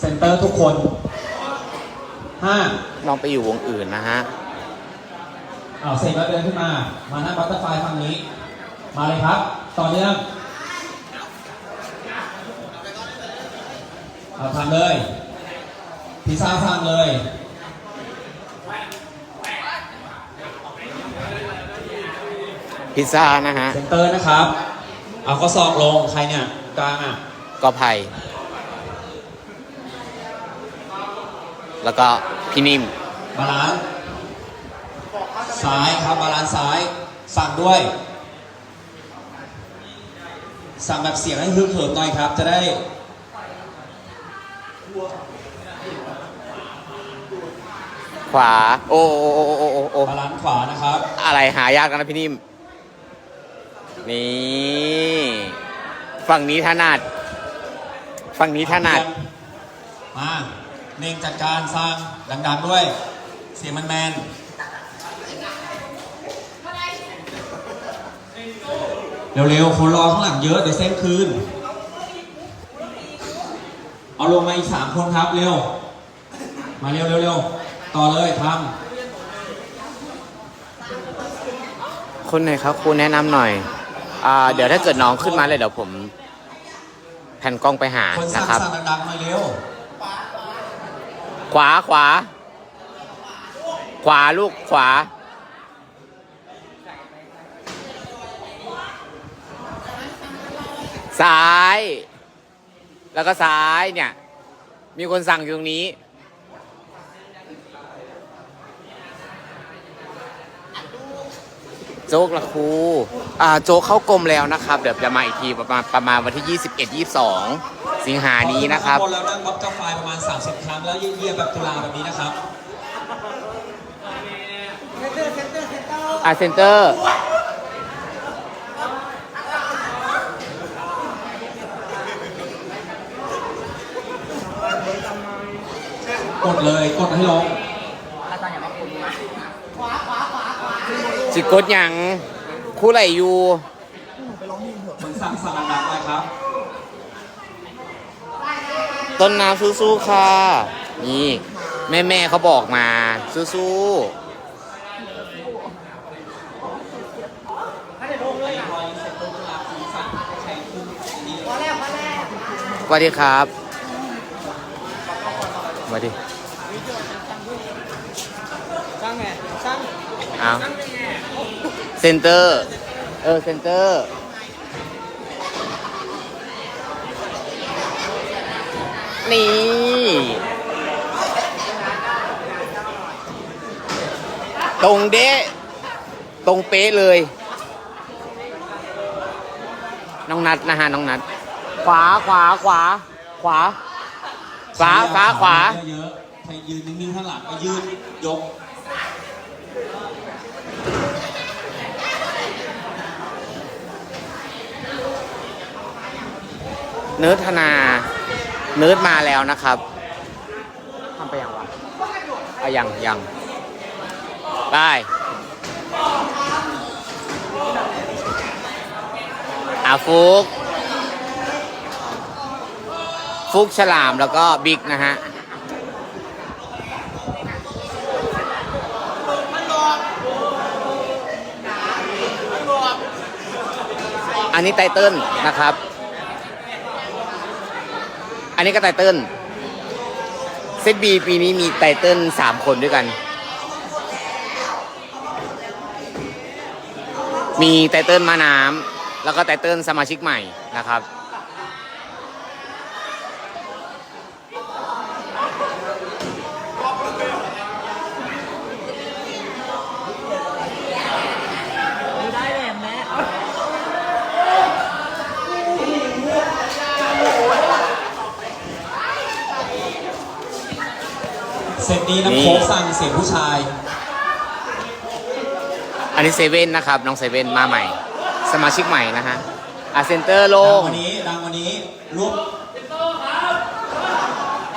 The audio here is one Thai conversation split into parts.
เซนเตอร์ทุกคนห้าน้องไปอยู่วงอื่นนะฮะเอาเสร็จแล้วเดินขึ้นมา มาหน้าบัตเตอร์ไฟฝั่งนี้ มาเลยครับ ต่อเนื่องเอาทำเลย พิซซ่าทำเลยพิซซ่านะฮะ เซนเตอร์นะครับ เอาข้อศอกลง ใครเนี่ย กลางอะ ก็ไผ่ แล้วก็พี่นิ่มบาลานซ์ซ้ายครับบาลานซ์ซ้าย สั่งด้วย สั่งแบบเสียงให้ฮึกเหิมหน่อยครับ จะได้ ขวา โอ้โอ้โอ้โอ้โอ้โอ้บาลานซ์ขวานะครับ อะไรหายากกันนะพี่นิ่ม นี่ ฝั่งนี้ถนัด ฝั่งนี้ถนัด มา เน่งจัดการสร้างดังๆด้วย เสียงมันแมนเร็วๆคนรอข้างหลังเยอะเดี๋ยวเส้นคืน เอาลงมาอีกสามคนครับเร็ว มาเร็วเร็วๆต่อเลยทคนไหนครับคุณแนะนำหน่อยอ่าเดี๋ยวถ้าเกิดน้องขึ้นมาเลยเดี๋ยวผม แผ่นกล้องไปหาำคนนะสั่งครับ สั่งดังๆหน่อยเร็ว ขวาขวา ขวาลูกขวา ซ้าย แล้วก็ซ้ายเนี่ย มีคนสั่งอยู่ตรงนี้ โจ๊กละครูอ่าโจ๊กเข้ากรมแล้วนะครับ เดี๋ยวจะมาอีกทีประมาณประมาณวันที่ 21 22 สิงหานี้นะครับข้างบนแล้วนั่งบัฟกาไฟประมาณ 30 ครั้งแล้วเยี่ยๆแบบตุลาแบบนี้นะครับอ่าเซนเตอร์กดเลยกดให้ลงสิกดหยังคู่ไหลอยู่ คนสั่งสั่งดังๆเลยครับ ต้นน้ำสู้ๆค่ะ นี่ แม่แม่ๆเขาบอกมา สู้ๆสวัสดีครับสวัสดีช่างไงช่างเอาเซนเตอร์ เออ เซนเตอร์ นี่ตรงเดะตรงเป๊ะเลย น้องนัดนะฮะน้องนัด ขวาขวาขวา ขวาขวาขวาขวาเยอะๆใครยืนนิ่งๆข้างหลังก็ยืนยกเนิร์ดธนา เนิร์ดมาแล้วนะครับทำไปยังวะเอายังยังได้อาฟุก ฟุกฉลามแล้วก็บิ๊กนะฮะอันนี้ไตเติ้ลนะครับอั นี้ก็ไตเติ้ลเซตบีปีนี้มีไตเติ้ลสามคนด้วยกัน มีไตเติ้ลมาน้ำแล้วก็ไตเติ้ลสมาชิกใหม่นะครับ ได้แหละแม่ เสร็จนี้น้ำโค้กสั่งเสียงผู้ชาย อันนี้เซเว่นนะครับ น้องเซเว่นมาใหม่ สมาชิกใหม่นะฮะอาเซนเตอร์โลดังงกว่านี้ดังกว่านี้รวบ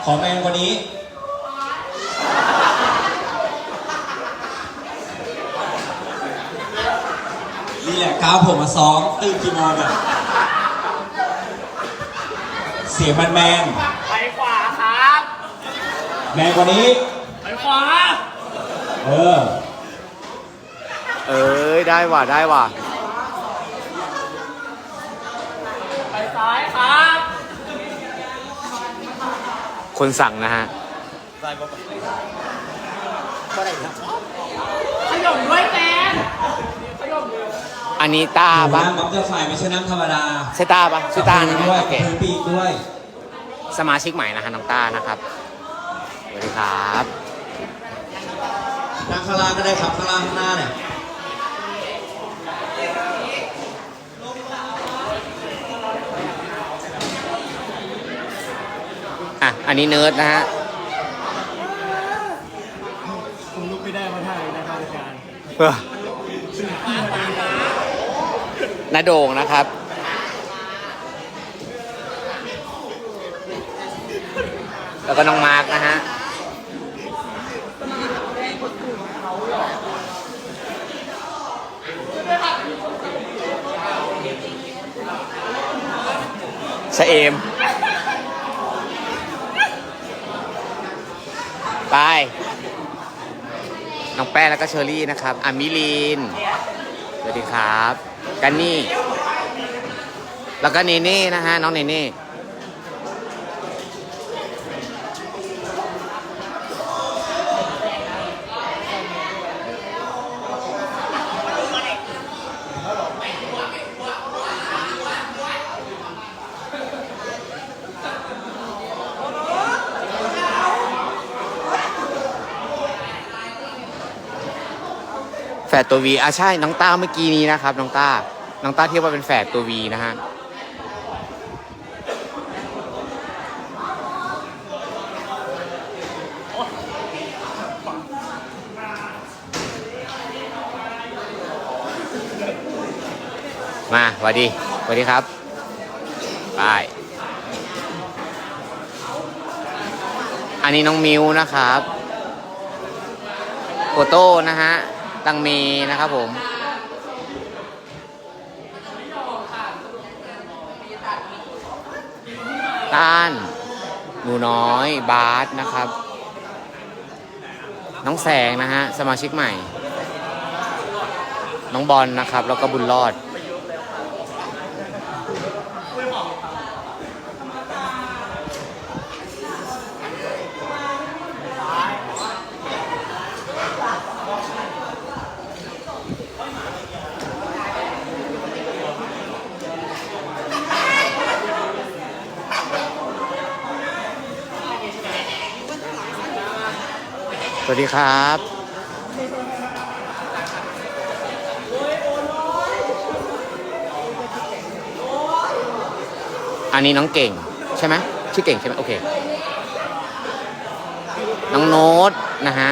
ขอแมนกว่านี้นี่แหละก้าวผมมาซ้อมตื่นกี่โมงอะเสียงแมนแมนไปขวาครับ แรงกว่านี้ ไปขวาเออ เอ้ยได้ว่ะได้ว่ะไปซ้ายครับคนสั่งนะฮะ ขยมด้วยแฟนอันนี้ตาปะน้ำบัฟเตอร์ไฟไม่ใช่น้ำธรรมดาใช่ตาปะชื่อตานะด้วยโอเคพื้นปีกด้วย สมาชิกใหม่นะฮะน้องต้านะครับสวัสดี ครับนั่งข้างล่างก็ได้ครับข้างล่างข้างหน้าเนี่ยอะ อันนี้เนิร์ดนะฮะผมลุกไม่ได้มาถ่ายนะครับอาจารย์เออนาโด่งนะครับ แล้วก็น้องมาร์กนะฮะ ชะเอม ไป น้องแป้งแล้วก็เชอรี่นะครับอามิลีน สวัสดีครับ กันนี่ แล้วก็เนเน่นะฮะ น้องเนเน่ ดตัววีอะใช่น้องต้าเมื่อกี้นี้นะครับน้องต้าน้องต้าเทียบว่าเป็นแฝดตัววีนะฮะมาสวัสดีสวัสดีครับไปอันนี้น้องมิวนะครับโกโต้นะฮะ ตังเมนะครับผมต้านหนูน้อยบาสนะครับ น้องแสงนะฮะ สมาชิกใหม่ น้องบอลนะครับ แล้วก็บุญรอด วัสดีครับ อันนี้น้องเก่งใช่ไหมชื่อเก่งใช่ไหมโอเค น้องโน้ตนะฮะ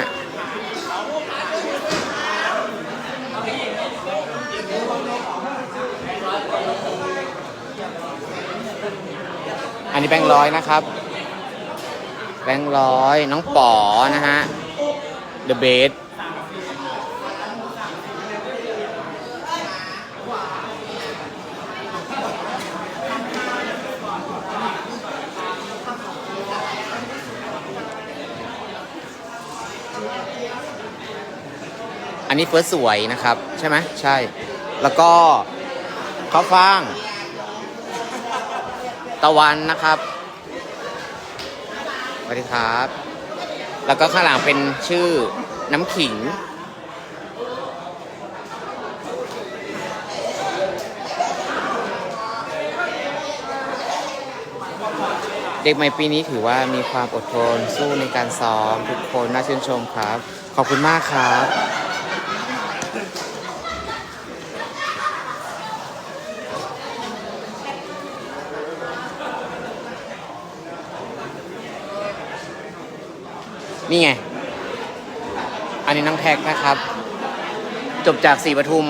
อันนี้แบงค์ร้อยนะครับ แบงค์ร้อยน้องป๋อนะฮะ The Base อันนี้เฟิร์สสวยนะครับ ใช่ไหมใช่ แล้วก็ข้าวฟ่าง ตะวันนะครับสวัสดีครับ แล้วก็ข้างหลังเป็นชื่อน้ำขิง เด็กใหม่ปีนี้ถือว่ามีความอดทนสู้ในการซ้อม ทุกคนน่าชื่นชมครับ ขอบคุณมากครับ นี่ไง อันนี้น้องแท็กนะครับ จบจากสีปทุม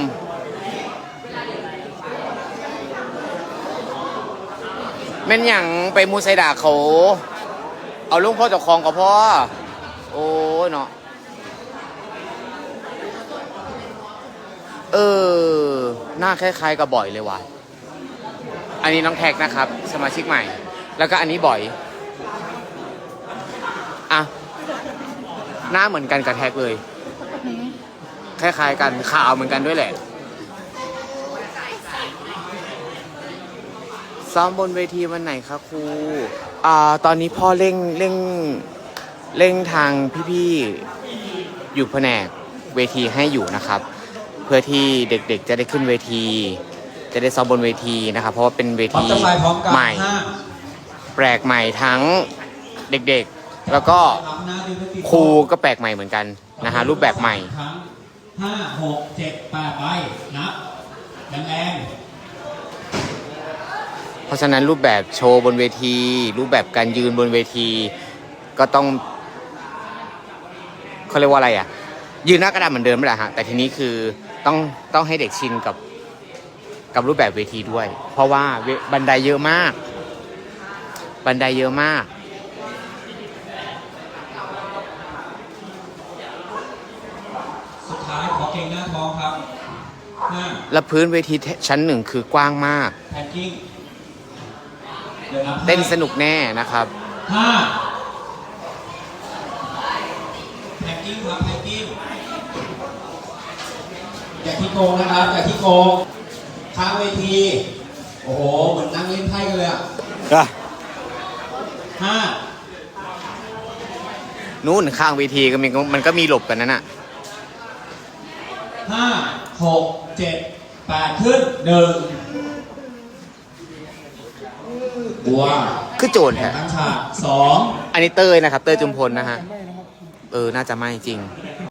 แม่นอย่างไปมูไซดาเขา เอาลุงพ่อเจากคลองกับพ่อ โอ้เนาะ เออ หน้าคล้ายๆกับบ่อยเลยว่ะ อันนี้น้องแท็กนะครับ สมาชิกใหม่ แล้วก็อันนี้บ่อย อะ หน้าเหมือนกันกับแท็กเลย คล้ายๆกันขาวเหมือนกันด้วยแหละซ้อมบนเวทีวันไหนคะครูอ่าตอนนี้พ่อเร่งเร่งเร่งทางพี่ๆอยู่แผนกเวทีให้อยู่นะครับ เพื่อที่เด็กๆจะได้ขึ้นเวที จะได้ซ้อมบนเวทีนะครับ เพราะว่าเป็นเวบัตทีเตอร์ไฟพร้อมกันใหม่ห้าแปลกใหม่ทั้งเด็กๆ แล้วก็ครับหน้าดึงไปติดครูก็แปลกใหม่เหมือนกันนะฮะรูปแบบใหม่ครั้งห้าหกเจ็ดแปดไปนับแรงเพราะฉะนั้นรูปแบบโชว์บนเวที รูปแบบการยืนบนเวที ก็ต้องเขาเรียกว่าอะไรอะ ยืนหน้ากระดานเหมือนเดิมไม่แหละฮะแต่ทีนี้คือต้องต้องให้เด็กชินกับกับรูปแบบเวทีด้วย เพราะว่าเวบันไดเยอะมาก บันไดเยอะมาก ๆสุด ท้ายขอเก่งหน้าท้องครับห้าและพื้นเวทีชั้นหนึ่งคือกว้างมาก แพนกิ้งเดี๋ยวนับให้เต้นสนุกแน่นะครับ ห้าแพนกิ้งครับแพนกิ้งอย่าที่โกงนะครับอย่าที่โกงค้างเวที โอ้โห เหมือนนั่งเล่นไพ่กันเลยอะห้านู่นข้างเวทีก็มีมันก็มีหลบกันนั่นน่ะ ห้าหกเจ็ดแปดขึ้นหนึ่งบัวคือโจรแข่แท้งตั้งฉากสองอันนี้เต้ยนะครับ เต้ยจุมพลนะฮะ เออ น่าจะไม่จริงห